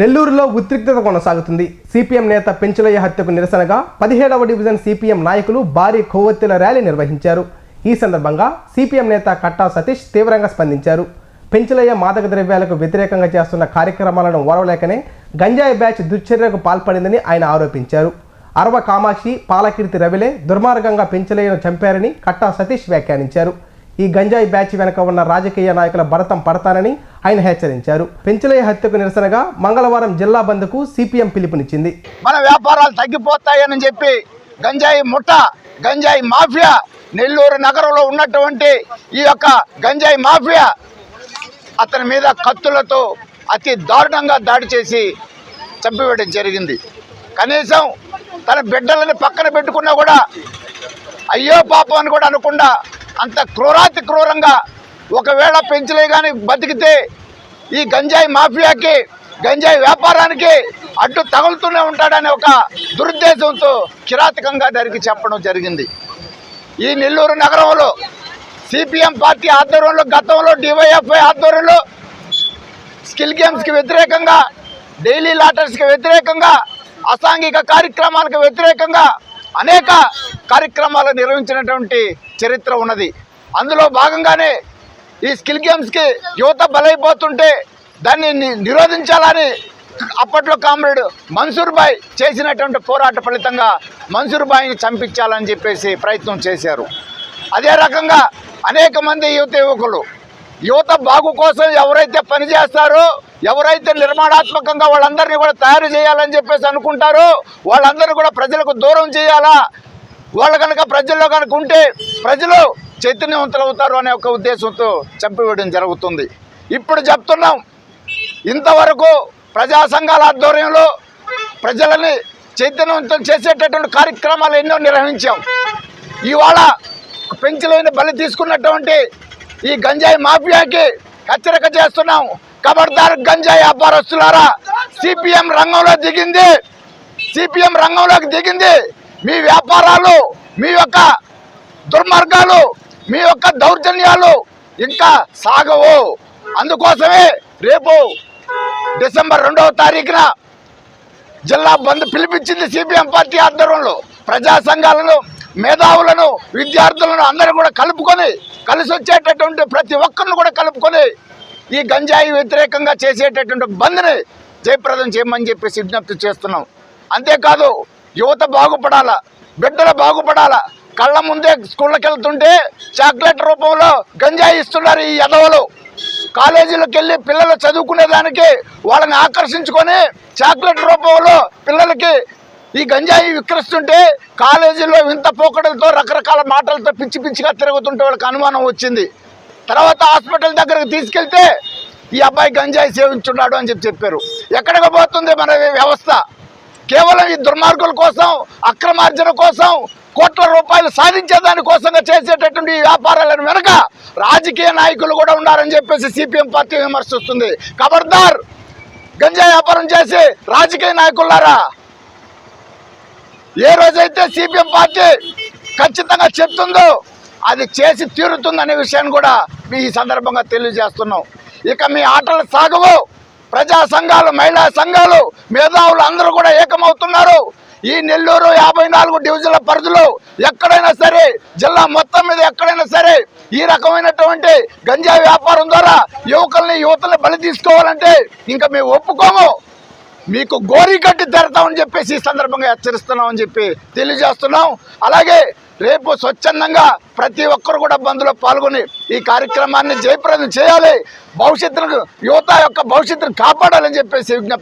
నెల్లూరులో ఉద్రిక్తత కొనసాగుతుంది. సిపిఎం నేత పెంచులయ్య హత్యకు నిరసనగా పదిహేడవ డివిజన్ సిపిఎం నాయకులు భారీ కొవ్వొత్తుల ర్యాలీ నిర్వహించారు. ఈ సందర్భంగా సిపిఎం నేత కట్టా సతీష్ తీవ్రంగా స్పందించారు. పెంచులయ్య మాదక ద్రవ్యాలకు వ్యతిరేకంగా చేస్తున్న కార్యక్రమాలను ఓరవలేకనే గంజాయి బ్యాచ్ దుశ్చర్యకు పాల్పడిందని ఆయన ఆరోపించారు. అరవ కామాక్షి పాలకీర్తి రవిలే దుర్మార్గంగా పెంచులయ్యను చంపారని కట్టా సతీష్ వ్యాఖ్యానించారు. ఈ గంజాయి బ్యాచ్ వెనక ఉన్న రాజకీయ నాయకుల భరతం పడతానని ఆయన హెచ్చరించారు. పెంచులయ్య హత్యకు నిరసనగా మంగళవారం జిల్లా బంద్కు సిపిఎం పిలుపునిచ్చింది. మన వ్యాపారాలు తగ్గిపోతాయని చెప్పి గంజాయి ముఠ గంజాయి మాఫియా నెల్లూరు నగరంలో ఉన్నటువంటి ఈ యొక్క గంజాయి మాఫియా అతని మీద కత్తులతో అతి దారుణంగా దాడి చేసి చంపివేయడం జరిగింది. కనీసం తన బిడ్డలని పక్కన పెట్టుకున్నా కూడా అయ్యో పాపం అని కూడా అనకుండా అంత క్రూరాతి క్రూరంగా ఒకవేళ పెంచలే కానీ బతికితే ఈ గంజాయి మాఫియాకి గంజాయి వ్యాపారానికి అడ్డు తగులుతూనే ఉంటాడనే ఒక దురుద్దేశంతో కిరాతకంగా దానికి చెప్పడం జరిగింది. ఈ నెల్లూరు నగరంలో సిపిఎం పార్టీ ఆధ్వర్యంలో గతంలో డివైఎఫ్ఐ ఆధ్వర్యంలో స్కిల్ గేమ్స్కి వ్యతిరేకంగా డైలీ లాటర్స్కి వ్యతిరేకంగా అసాంఘిక కార్యక్రమాలకు వ్యతిరేకంగా అనేక కార్యక్రమాలు నిర్వహించినటువంటి చరిత్ర ఉన్నది. అందులో భాగంగానే ఈ స్కిల్ గేమ్స్కి యువత బలైపోతుంటే దాన్ని ని- నిరోధించాలని అప్పట్లో కామ్రేడ్ మన్సూర్ బాయ్ చేసినటువంటి పోరాట ఫలితంగా మన్సూర్ బాయ్ని చంపించాలని చెప్పేసి ప్రయత్నం చేశారు. అదే రకంగా అనేక మంది యువత యువకులు యువత బాగు కోసం ఎవరైతే పనిచేస్తారో ఎవరైతే నిర్మాణాత్మకంగా వాళ్ళందరినీ కూడా తయారు చేయాలని చెప్పేసి అనుకుంటారో వాళ్ళందరినీ కూడా ప్రజలకు దూరం చేయాలా? వాళ్ళు కనుక ప్రజల్లో కనుక ఉంటే ప్రజలు చైతన్యవంతులు అవుతారు అనే ఒక ఉద్దేశంతో చంపివేయడం జరుగుతుంది. ఇప్పుడు చెప్తున్నాం ఇంతవరకు ప్రజా సంఘాల ఆధ్వర్యంలో ప్రజలని చైతన్యవంతం చేసేటటువంటి కార్యక్రమాలు ఎన్నో నిర్వహించాం. ఇవాళ పెంచలేని బలి తీసుకున్నటువంటి ఈ గంజాయి మాఫియాకి హెచ్చరిక చేస్తున్నాం. ఖబర్దార్ గంజాయి వ్యాపారస్తులారా సిపిఎం రంగంలో దిగింది. సిపిఎం రంగంలోకి దిగింది. మీ వ్యాపారాలు మీ యొక్క దుర్మార్గాలు మీ యొక్క దౌర్జన్యాలు ఇంకా సాగవు. అందుకోసమే రేపు డిసెంబర్ రెండవ తారీఖున జిల్లా బంద్ పిలిపించింది సిపిఎం పార్టీ ఆధ్వర్యంలో ప్రజా సంఘాలను మేధావులను విద్యార్థులను అందరూ కూడా కలుపుకొని కలిసి వచ్చేటటువంటి ప్రతి ఒక్కరిని కూడా కలుపుకొని ఈ గంజాయి వ్యతిరేకంగా చేసేటటువంటి బంద్ని జయప్రదం చేయమని చెప్పేసి విజ్ఞప్తి చేస్తున్నాం. అంతేకాదు యువత బాగుపడాలా బిడ్డలు బాగుపడాలా కళ్ళ ముందే స్కూళ్ళకి వెళ్తుంటే చాక్లెట్ రూపంలో గంజాయి ఇస్తున్నారు ఈ ఎదవలు కాలేజీలకు వెళ్ళి పిల్లలు చదువుకునే దానికి వాళ్ళని ఆకర్షించుకొని చాక్లెట్ రూపంలో పిల్లలకి ఈ గంజాయి విక్రస్తుంటే కాలేజీలో వింత పోకడలతో రకరకాల మాటలతో పిచ్చి పిచ్చిగా తిరుగుతుంటే వాళ్ళకి అనుమానం వచ్చింది. తర్వాత హాస్పిటల్ దగ్గరకు తీసుకెళ్తే ఈ అబ్బాయి గంజాయి సేవించున్నాడు అని చెప్పి చెప్పారు. ఎక్కడికి పోతుంది మన వ్యవస్థ? కేవలం ఈ దుర్మార్గుల కోసం అక్రమార్జన కోసం కోట్ల రూపాయలు సాధించే దానికోసంగా చేసేటటువంటి ఈ వ్యాపారాలను వెనక రాజకీయ నాయకులు కూడా ఉన్నారని చెప్పేసి సిపిఎం పార్టీ విమర్శిస్తుంది. ఖబర్దార్ గంజాయి వ్యాపారం చేసి రాజకీయ నాయకులారా! ఏ రోజైతే సిపిఎం పార్టీ ఖచ్చితంగా చెప్తుందో అది చేసి తీరుతుందనే విషయాన్ని కూడా మీ ఈ సందర్భంగా తెలియజేస్తున్నాం. ఇక మీ ఆటలు సాగవు ప్రజా సంఘాలు మహిళా సంఘాలు మేధావులు అందరూ కూడా ఏకమవుతున్నారు. ఈ నెల్లూరు యాభై నాలుగు డివిజన్ల పరిధిలో ఎక్కడైనా సరే జిల్లా మొత్తం మీద ఎక్కడైనా సరే ఈ రకమైనటువంటి గంజా వ్యాపారం ద్వారా యువకుల్ని యువతల్ని బలి తీసుకోవాలంటే ఇంకా మేము ఒప్పుకోము. మీకు గోరి తెరతామని చెప్పేసి ఈ సందర్భంగా హెచ్చరిస్తున్నామని చెప్పి తెలియజేస్తున్నాం. అలాగే రేపు స్వచ్ఛందంగా ప్రతి ఒక్కరు కూడా బంద్లో పాల్గొని ఈ కార్యక్రమాన్ని జయప్రదం చేయాలి. భవిష్యత్తును యువత యొక్క భవిష్యత్తును కాపాడాలని చెప్పేసి విజ్ఞప్తి